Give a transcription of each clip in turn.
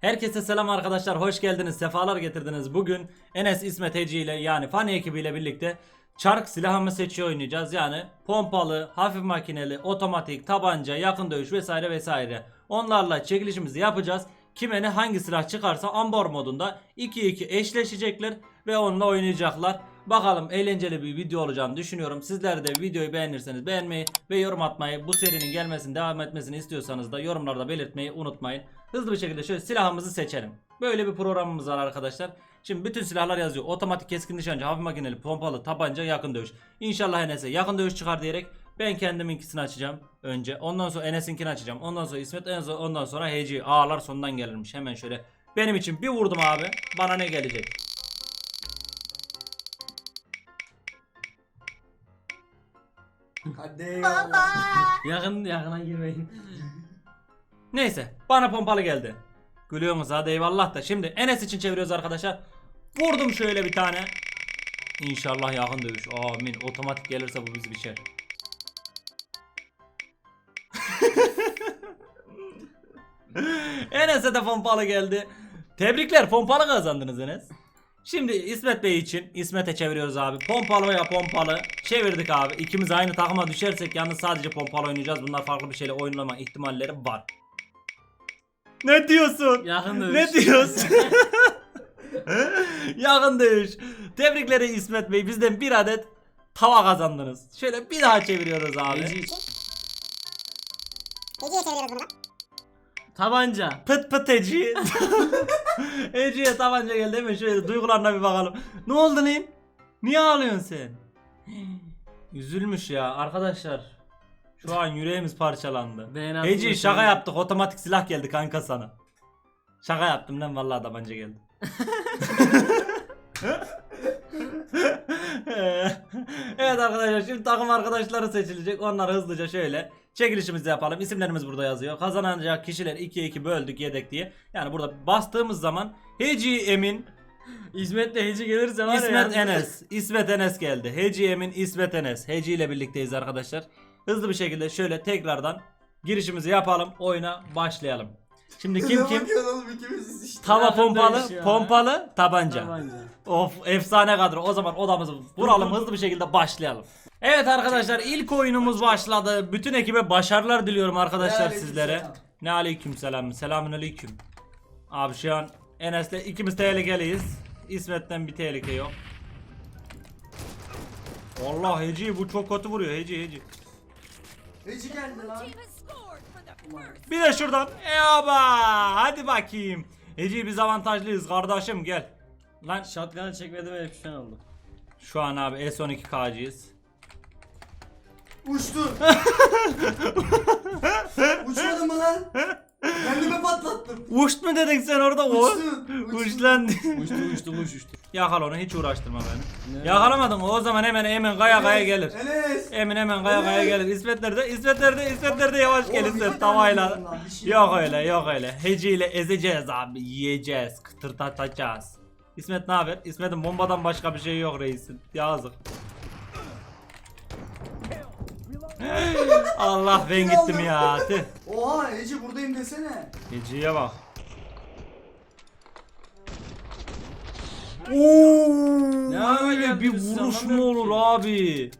Herkese selam arkadaşlar. Hoş geldiniz. Sefalar getirdiniz. Bugün Enes İsmet Heci ile yani Fani ekibiyle birlikte çark silahımı seçiyor oynayacağız. Yani pompalı, hafif makineli, otomatik, tabanca, yakın dövüş vesaire vesaire. Onlarla çekilişimizi yapacağız. Kime ne hangi silah çıkarsa Ambor modunda 2-2 eşleşecekler ve onunla oynayacaklar. Bakalım eğlenceli bir video olacağını düşünüyorum. Sizler de videoyu beğenirseniz beğenmeyi ve yorum atmayı, bu serinin gelmesini, devam etmesini istiyorsanız da yorumlarda belirtmeyi unutmayın. Hızlı bir şekilde şöyle silahımızı seçelim. Böyle bir programımız var arkadaşlar. Şimdi bütün silahlar yazıyor. Otomatik keskin nişancı, hafif makineli, pompalı, tabanca, yakın dövüş. İnşallah Enes'e yakın dövüş çıkar diyerek ben kendiminkisini açacağım önce. Ondan sonra Enes'inkini açacağım. Ondan sonra İsmet, en ondan sonra Heci. Ağlar sondan gelirmiş. Hemen şöyle benim için bir vurdum abi. Bana ne gelecek? Hadi eyvallah. Yakın yakına girmeyin. Neyse bana pompalı geldi. Gülüyorsunuz hadi eyvallah da. Şimdi Enes için çeviriyoruz arkadaşlar. Vurdum şöyle bir tane. İnşallah yakın dövüş. Amin. Otomatik gelirse bu bizi biçer. Enes'e de pompalı geldi. Tebrikler pompalı kazandınız Enes. Şimdi İsmet Bey için İsmet'e çeviriyoruz abi. Pompalı veya pompalı çevirdik abi. İkimiz aynı takıma düşersek yalnız sadece pompalı oynayacağız. Bunlar farklı bir şeyle oynama ihtimalleri var. Ne diyorsun? Yakın dövüş. Ne diyorsun? Yakın dövüş. Tebrikleri İsmet Bey. Bizden bir adet tava kazandınız. Şöyle bir daha çeviriyoruz abi. Eci için. Hediye çeviriyoruz bunu. Tabanca. Pıt pıt Eci. Eci'ye tabanca geldi hemen şöyle duygularına bir bakalım. Ne oldu lan? Niye ağlıyorsun sen? Üzülmüş ya arkadaşlar. Şu an yüreğimiz parçalandı. Ben Heci şaka şöyle- yaptık otomatik silah geldi kanka sana. Şaka yaptım lan vallahi tabanca geldi. evet arkadaşlar şimdi takım arkadaşları seçilecek. Onları hızlıca şöyle çekilişimizi yapalım. İsimlerimiz burada yazıyor. Kazanacak kişiler 2'ye 2 böldük yedek diye. Yani burada bastığımız zaman Heci Emin, İsmet'le Heci gelirse var ya. İsmet Enes, İsmet Enes geldi. Heci Emin, İsmet Enes. Heci ile birlikteyiz arkadaşlar. Hızlı bir şekilde şöyle tekrardan girişimizi yapalım. Oyuna başlayalım. Şimdi kim kim? bakıyorsun oğlum ikimiz işte. Tava pompalı, dövüş ya. pompalı, tabanca. Tabanca. Of efsane kadro. O zaman odamızı vuralım hızlı bir şekilde başlayalım. Evet arkadaşlar ilk oyunumuz başladı. Bütün ekibe başarılar diliyorum arkadaşlar sizlere. Ne aleyküm selam. Selamün aleyküm. Abi şu an Enes'le ikimiz tehlikeliyiz. İsmet'ten bir tehlike yok. Allah Heci bu çok kötü vuruyor Heci Heci. Heci geldi lan. Bir de şuradan. Eyaba hadi bakayım. Heci biz avantajlıyız kardeşim gel. Lan Shotgun'ı çekmedi ve hep oldu. şu an abi S12K'cıyız. Uçtu. Uçmadı mı lan? Kendimi patlattım. Uçt mu dedin sen orada? Uçtu. Uçtu. Uç lan. Uçtu uçtu uç uçtu. Yakala onu hiç uğraştırma beni. Ne? Yakalamadın mı? O zaman hemen hemen kaya kaya gelir. Enes. Emin hemen kaya kaya gelir. İsmet nerede? İsmet nerede? İsmet nerede? Yavaş gel Oğlum, İsmet tavayla. lan, bir şey Yok öyle yok öyle. Heciyle ezeceğiz abi. Yiyeceğiz. Kıtırdatacağız. İsmet ne haber? İsmet'in bombadan başka bir şey yok reisin. Yazık. Allah ben gittim ya. Tüh. Oha Heci buradayım desene. Heciye bak. Oo, Ne ara öyle geldi bir biz vuruş mu anlamıyorum olur ki. abi?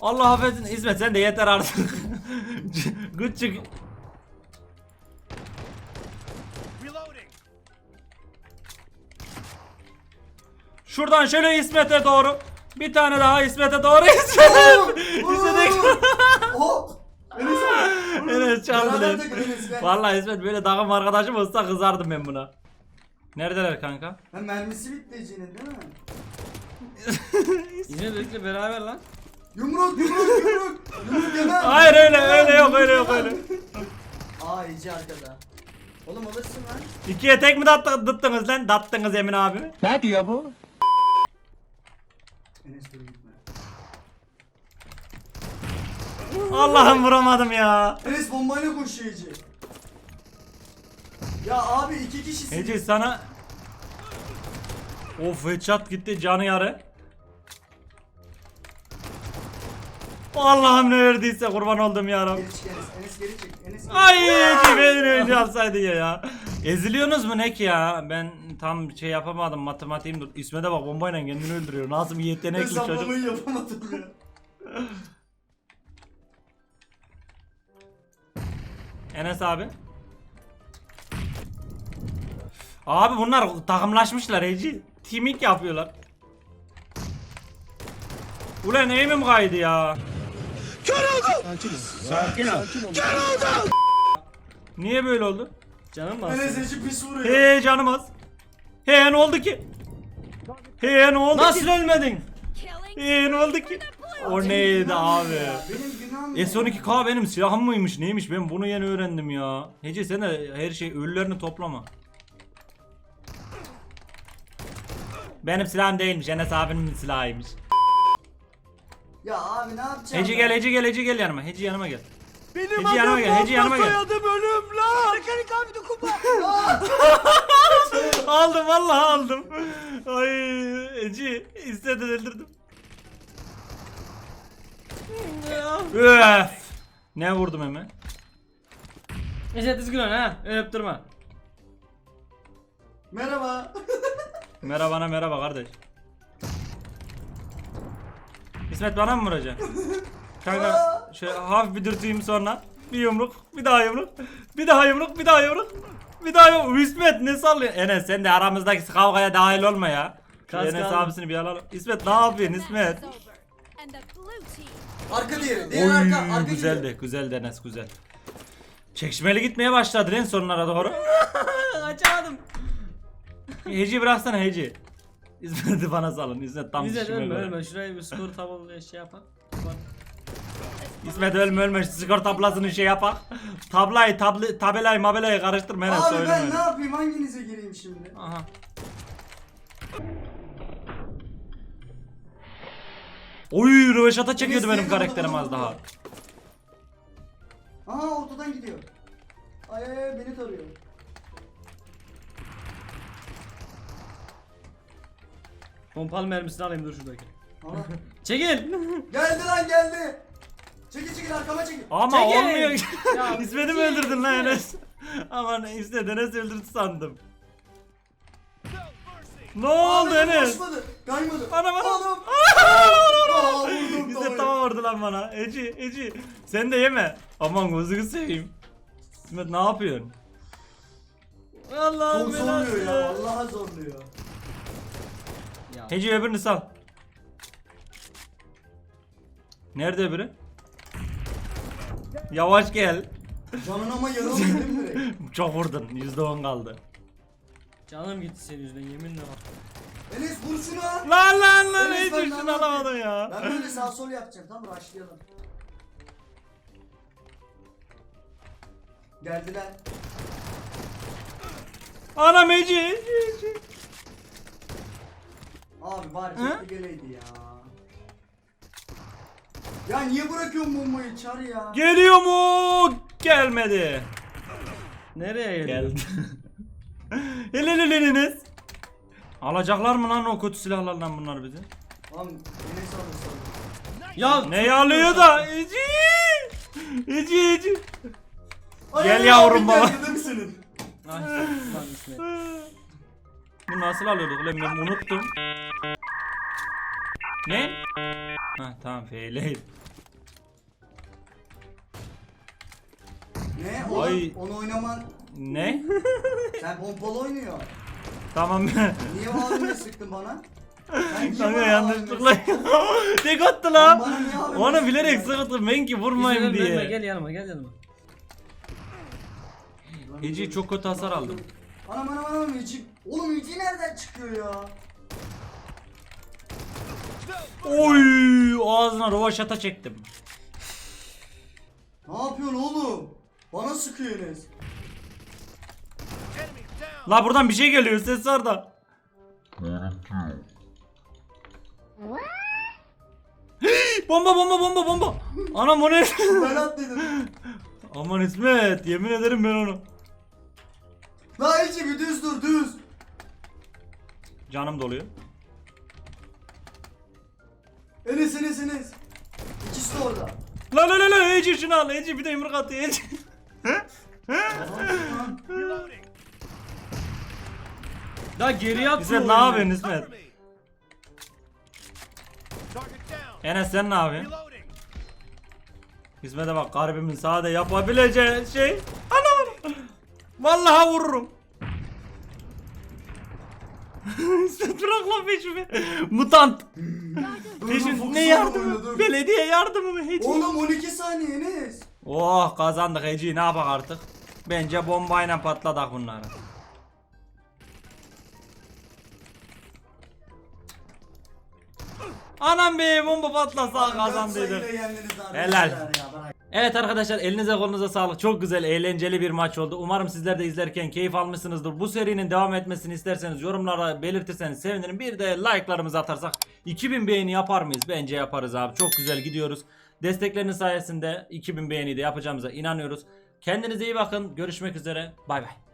Allah affetsin İsmet sen de yeter artık. Gıçık. Şuradan şöyle İsmet'e doğru. Bir tane daha İsmet'e doğru İsmet'e. İsmet'e. Oh. Enes Enes çaldı Beraber Enes gel. Vallahi İsmet böyle takım arkadaşım olsa kızardım ben buna. Neredeler kanka? Ha, mermisi bitti Heci'nin değil mi? İsmet bekle beraber lan. Yumruk yumruk yumruk. Yumruk yemem. Hayır öyle Yumruk öyle yemem, yok öyle yok öyle. Aa Heci arkada. Oğlum alırsın lan. İkiye tek mi dattı, dıttınız lan? Dattınız Emin abi. Enes dur gitme. Allah'ım vuramadım ya. Enes bombayla koşuyor Heci. Ya abi iki kişisin. Ece sana Of headshot gitti canı yarı. Allah'ım ne verdiyse kurban oldum ya Rabbi. Geri çık Enes. Enes geri çık. Enes geri Ay Ece beni önce alsaydı ya ya. Eziliyorsunuz mu ne ki ya? Ben tam şey yapamadım matematiğim dur. İsmet'e bak bombayla kendini öldürüyor. Nasıl bir yetenekli çocuk. Hesaplamayı yapamadım ya. Enes abi. Abi bunlar takımlaşmışlar Eci. Timik yapıyorlar. Ulan eğimim kaydı ya. Niye böyle oldu? Canım mı Enes? Eci pis vuruyor. He canım az. He ne oldu ki? He ne oldu Nasıl ki? ölmedin? He ne oldu ki? O neydi abi? Benim günahım ne? S12K benim silahım mıymış neymiş ben bunu yeni öğrendim ya. Hece sen de her şey ölülerini toplama. Benim silahım değilmiş Enes abinin silahıymış. Ya abi ne yapacağım? Heci ben? gel Heci gel Heci gel yanıma Heci yanıma gel. Benim Heci yanıma gel Heci yanıma gel. ölüm lan. aldım vallahi aldım. Ay Heci istedin öldürdüm. Öf. Ne vurdum hemen? Neyse düzgün ol ha. Öp durma. Merhaba. Merhaba merhaba kardeş. İsmet bana mı vuracaksın? Kanka şöyle hafif bir dürteyim sonra. Bir yumruk, bir daha yumruk, bir daha yumruk, bir daha yumruk. Bir daha yumruk. İsmet ne sallıyorsun? Enes sen de aramızdaki kavgaya dahil olma ya. Kas Enes kaldı. abisini bir alalım. İsmet ne yapıyorsun İsmet? Arka diğeri. Diğer arka. Arka Oy gidiyor. güzeldi, güzeldi Enes güzel. Çekişmeli gitmeye başladı en sonlara doğru. Açamadım. Heci bıraksana Heci. İsmet'i bana salın. İsmet tam Güzel ölme böyle. ölme. Şuraya bir skor tabloya şey yapak. Bak. İsmet ölme ölme şu skor tablasını şey yapak. Tablayı tabli, tabelayı mabelayı karıştırma Enes Abi ben ne yapayım? Hanginize gireyim şimdi? Aha. Oy röveşata çekiyordu benim karakterim az daha. Aha ortadan gidiyor. Ay ay ay, beni tarıyor. Pompalı mermisini alayım dur şuradaki. Aha. Çekil. geldi lan geldi. Çekil çekil arkama çekil. Ama Çekil. olmuyor. Ya, İsmet'i mi öldürdün lan. Enes? Aman İsmet Enes öldürdü sandım. Ne oldu Enes? Kaçmadı. Kaymadı. Ana bana. Oğlum. Lan bana. Eci Eci. Sen de yeme. Aman gözünü seveyim. İsmet ne yapıyorsun? Allah'ım Çok zorluyor ya. Vallahi zorluyor. Ya. Heci öbürünü sal. Nerede öbürü? Yavaş gel. Canın ama yaralı değil mi direkt? Çok vurdun. %10 kaldı. Canım gitti senin yüzünden yeminle. Enes vur şunu. Lan lan lan Enes, ne şunu alamadın ya. Ben böyle sağ sol yapacağım. Tamam rushlayalım. Geldiler. Heci, Heci. Abi Hı? cepli geleydi ya. Ya niye bırakıyorsun bombayı çar ya? Geliyor mu? Gelmedi. Nereye? Geldi. Hele hele Enes. Alacaklar mı lan o kötü silahlardan bunlar bizi? Lan Enes alır sonra. Ya Ne alıyor da? Eci. Eci Eci. Gel yavrum senin? Ay, lan İsmet. Bu nasıl alıyorduk lan ben unuttum. Ne? Ha tamam feyleydi. Ne? Oğlum Ay. onu oynaman... Ne? Sen pompalı oynuyor. Tamam. Niye abine sıktın bana? Kanka yanlışlıkla. Tek attı Lan Onu bilerek sıktım ben ki vurmayayım verme, verme, diye. Gel yanıma gel yanıma. Eci çok kötü hasar aldım. Anam anam anam Eci. Oğlum Eci nereden çıkıyor ya? Oy ağzına rovaşata çektim. Ne yapıyorsun oğlum? Bana sıkıyor Enes. La buradan bir şey geliyor ses var da. bomba bomba bomba bomba. Anam o ne? Ben at dedim. Aman İsmet yemin ederim ben onu. La Eci bir düz dur düz. Canım doluyor. Enes Enes Enes. İkisi de orada. La la la la Ece şunu al Ece bir de yumruk atıyor Ece. Aha, lan. Ya geriye atıyor. İsmet ne yapıyorsun İsmet? Enes sen ne yapıyorsun? İsmet'e bak garibimin sağda yapabileceği şey. Anam. Vallahi vururum. İsmet bırak lan peşimi. Mutant. Peşim ne yardımı? Belediye yardımı mı hiç? Oğlum 12 saniye Enes. Oh kazandık Eci ne yapak artık? Bence bombayla patladık bunları. Anam be bomba patlasa kazandıydık. Helal. Evet arkadaşlar elinize kolunuza sağlık. Çok güzel eğlenceli bir maç oldu. Umarım sizler de izlerken keyif almışsınızdır. Bu serinin devam etmesini isterseniz yorumlara belirtirseniz sevinirim. Bir de like'larımızı atarsak 2000 beğeni yapar mıyız? Bence yaparız abi. Çok güzel gidiyoruz. Destekleriniz sayesinde 2000 beğeni de yapacağımıza inanıyoruz. Kendinize iyi bakın. Görüşmek üzere. Bay bay.